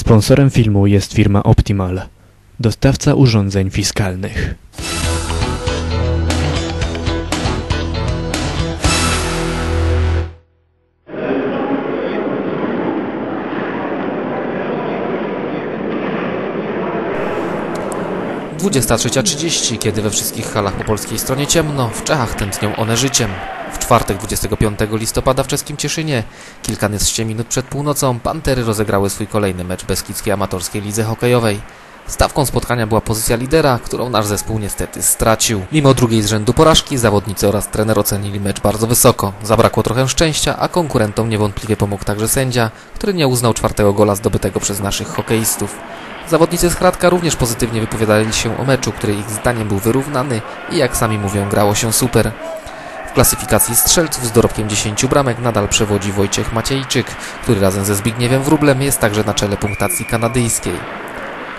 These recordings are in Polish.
Sponsorem filmu jest firma Optimal, dostawca urządzeń fiskalnych. Dwudziesta trzydzieści, kiedy we wszystkich halach po polskiej stronie ciemno, w Czechach tętnią one życiem. W czwartek 25 listopada w czeskim Cieszynie, kilkanaście minut przed północą, Pantery rozegrały swój kolejny mecz Beskidzkiej Amatorskiej Lidze Hokejowej. Stawką spotkania była pozycja lidera, którą nasz zespół niestety stracił. Mimo drugiej z rzędu porażki, zawodnicy oraz trener ocenili mecz bardzo wysoko. Zabrakło trochę szczęścia, a konkurentom niewątpliwie pomógł także sędzia, który nie uznał czwartego gola zdobytego przez naszych hokeistów. Zawodnicy z Hradka również pozytywnie wypowiadali się o meczu, który ich zdaniem był wyrównany i jak sami mówią, grało się super. W klasyfikacji strzelców z dorobkiem 10 bramek nadal przewodzi Wojciech Maciejczyk, który razem ze Zbigniewem Wróblem jest także na czele punktacji kanadyjskiej.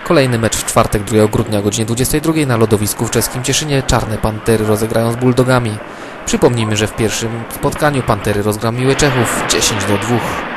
Kolejny mecz w czwartek 2 grudnia o godzinie 22 na lodowisku w czeskim Cieszynie Czarne Pantery rozegrają z Bulldogami. Przypomnijmy, że w pierwszym spotkaniu Pantery rozgramiły Czechów 10 do 2.